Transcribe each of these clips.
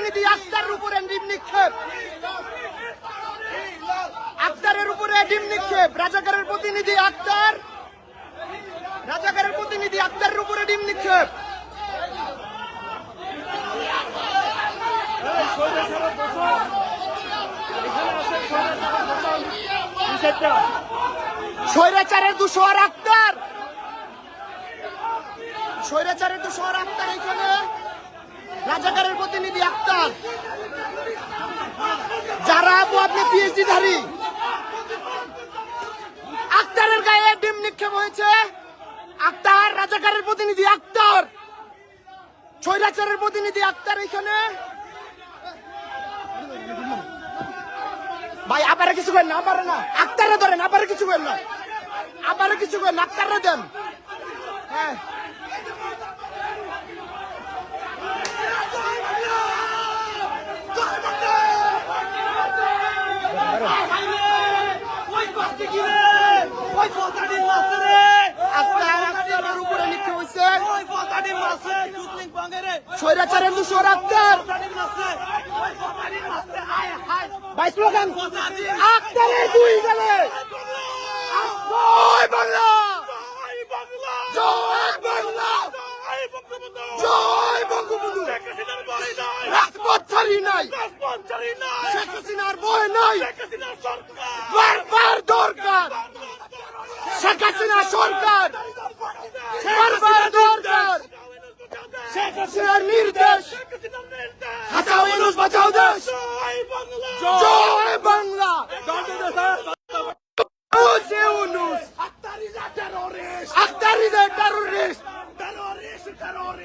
প্রতিনিধি আক্তারের উপরে ডিম নিক্ষেপ। আক্তারের উপরে ডিম নিক্ষেপ। রাজাকারের প্রতিনিধি আক্তার রাজাকারের প্রতিনিধি আক্তারের উপরে ডিম নিক্ষেপ। স্বৈরাচারের দুশোয়ার আক্তার স্বৈরাচারের দুশোয়ার আক্তার এখানে। রাজাকারের প্রতিনিধি আক্তার। যারা আপু আপনি পিএইচডি ধারী আক্তারের গায়ে ডিম নিক্ষেপ হয়েছে। আক্তার, রাজাকারের প্রতিনিধি আক্তার। স্বৈরাচারের প্রতিনিধি আক্তার এখানে। ভাই আবারে কিছু করেন না আবারে না। আক্তারে ধরেন আবারে কিছু করেন না। আবারে কিছু করেন, আক্তারে দেন। হ্যাঁ আক্তার আক্তারের উপরে নিক্ষেপ হয়েছে স্বৈরাচারের দুশোর আক্তার ভাই স্লোগান আক্তারের দুই গেলে শেখ হাসিনার সরকার বারবার দরকার শেখ হাসিনার নির্দেশ হাসাও ইউনুস বাঁচাও দেশ জয় বাংলা ইউনুস ইউনুস আক্তারিদের টেরোরিস্ট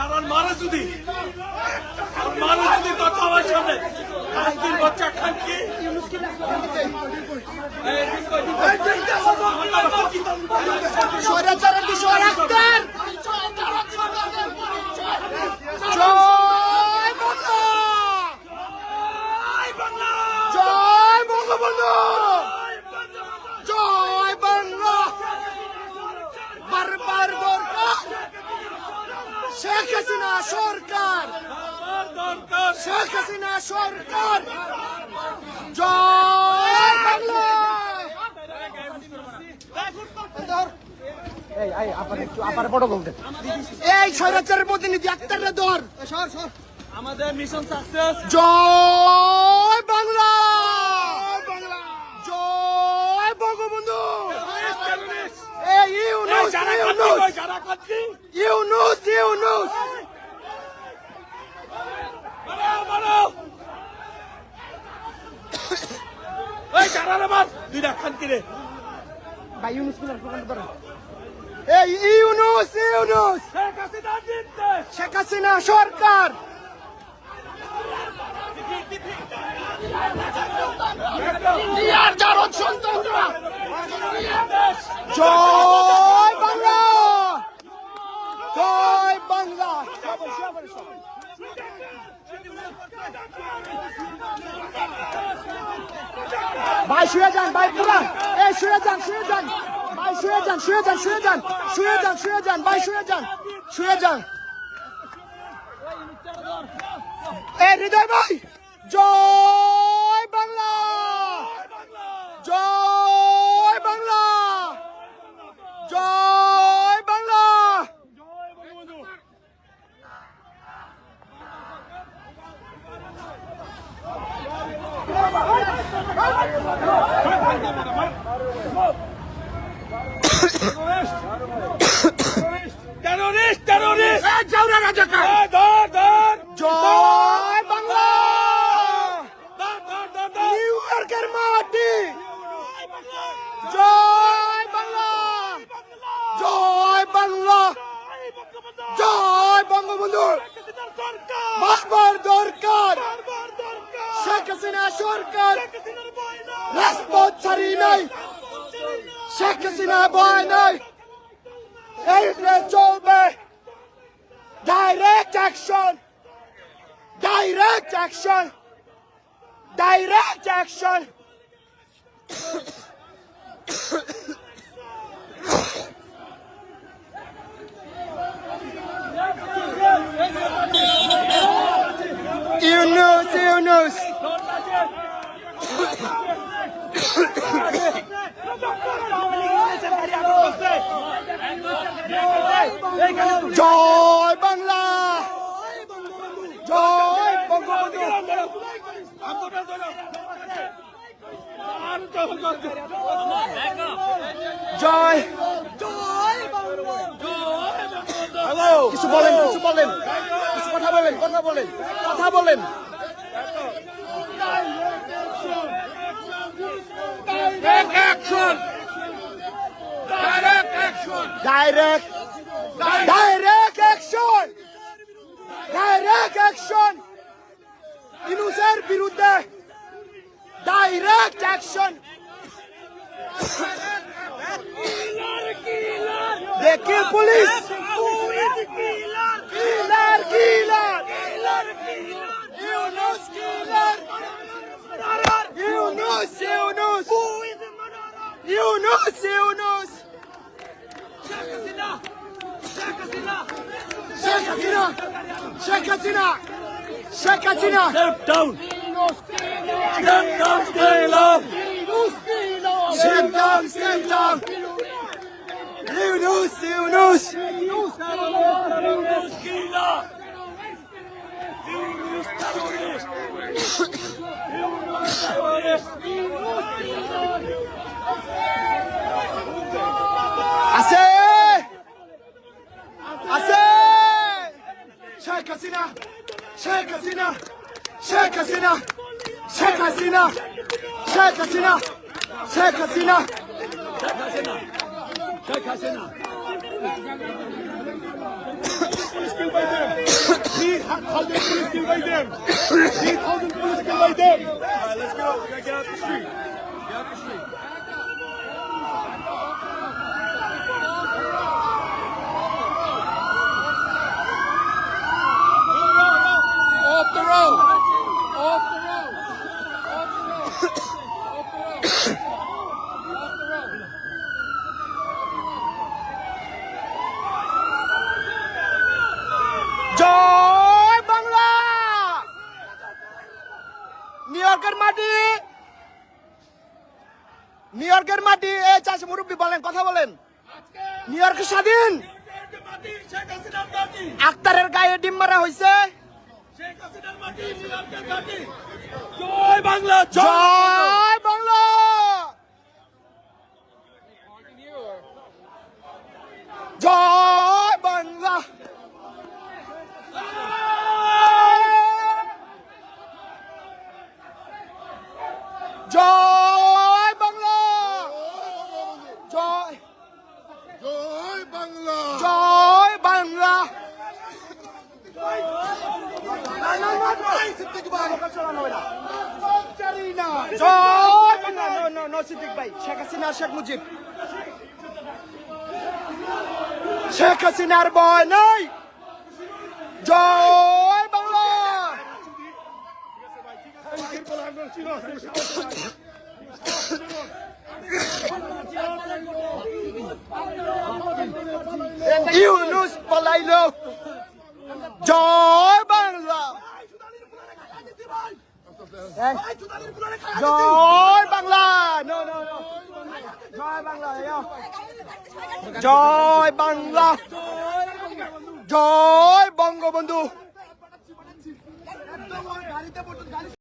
যারা মারা যদি মারা যদি কথা আমার সামনে বাচ্চা বিষয় আক্তার জয় বাংলা জয় বঙ্গবন্ধু জয় বাংলা বারবার দরকার শেখ হাসিনা সরকার দরকার শেখ হাসিনা সরকার জয় বাংলা এই স্বৈরাচারের প্রতিনিধি আক্তারের দর। আমাদের মিশন সাকসেস জয় বাংলা! জয় বঙ্গবন্ধু! এই ইউনুস ইউনুস! ইউনুস এই যারা রে মার দুইটা খানকি রে ভাই ইউনুস কুলার প্রকাশ করেন এই ইউনুস ইউনুস শেখ হাসিনা জিততে শেখ হাসিনা সরকার। জয় বাংলা। জয় বাংলা। ভাই শুয়ে যান ভাই পুরা। এই শুয়ে যান শুয়ে যান। ভাই শুয়ে যান শুয়ে যান শুয়ে যান শুয়ে যান শুয়ে যান ভাই শুয়ে যান শুয়ে যান। এ হৃদয় ভাই জয় বাংলা। জয় বাংলা। জয় বাংলা। টেরোরিস্ট টেরোরিস্ট জাউরা রাজাকার। ধর ধর! জয় বাংলা। নিউ ইয়র্কের মাটি জয় বাংলা। জয় বাংলা। জয় বঙ্গবন্ধু। বারবার দরকার। শেখ হাসিনা সরকার। রাজপথ ছাড়ি নাই। শেখ হাসিনা ভয় নাই। এই চলবে। Direct action! Direct action. Direct action. You know, you know. জয় জয়। কিছু বলেন কিছু বলেন। কিছু কথা বলেন কথা বলেন কথা বলেন! Direct direct action direct action ইনুসের বিরুদ্ধে Direct action. they kill police. Killer, killer. Yunus, killer. Yunus, Yunus. Shake it Shake Step down! Step down. Yunus, Yunus. Yunus killer! Yunus terrorist! Yunus terrorist! আছে আছে Sheikh Hasina Sheikh Hasina Sheikh Hasina Sheikh Hasina Sheikh Hasina Sheikh Hasina Sheikh Hasina! Police killed by them! 3,000 police killed by them! 3,000 police killed by them! Alright, let's get out. We gotta get out the street. Get out the street. Off the road. New ইয়র্কের মাটি এ চাষ মুরব্বী বলেন কথা বলেন new York স্বাধীন! আক্তারের গায়ে ডিম মারা হয়েছে জয় বাংলা জয় বাংলা জয় জয় বাংলা। শেখ হাসিনা শেখ মুজিব শেখ হাসিনার ভয় নাই। জয় বাংলা। ইউনুস পলাইলো। জয় বাংলা? জয় বাংলা। নো নো নো জয় বাংলা জয় বাংলা। জয় বঙ্গবন্ধু।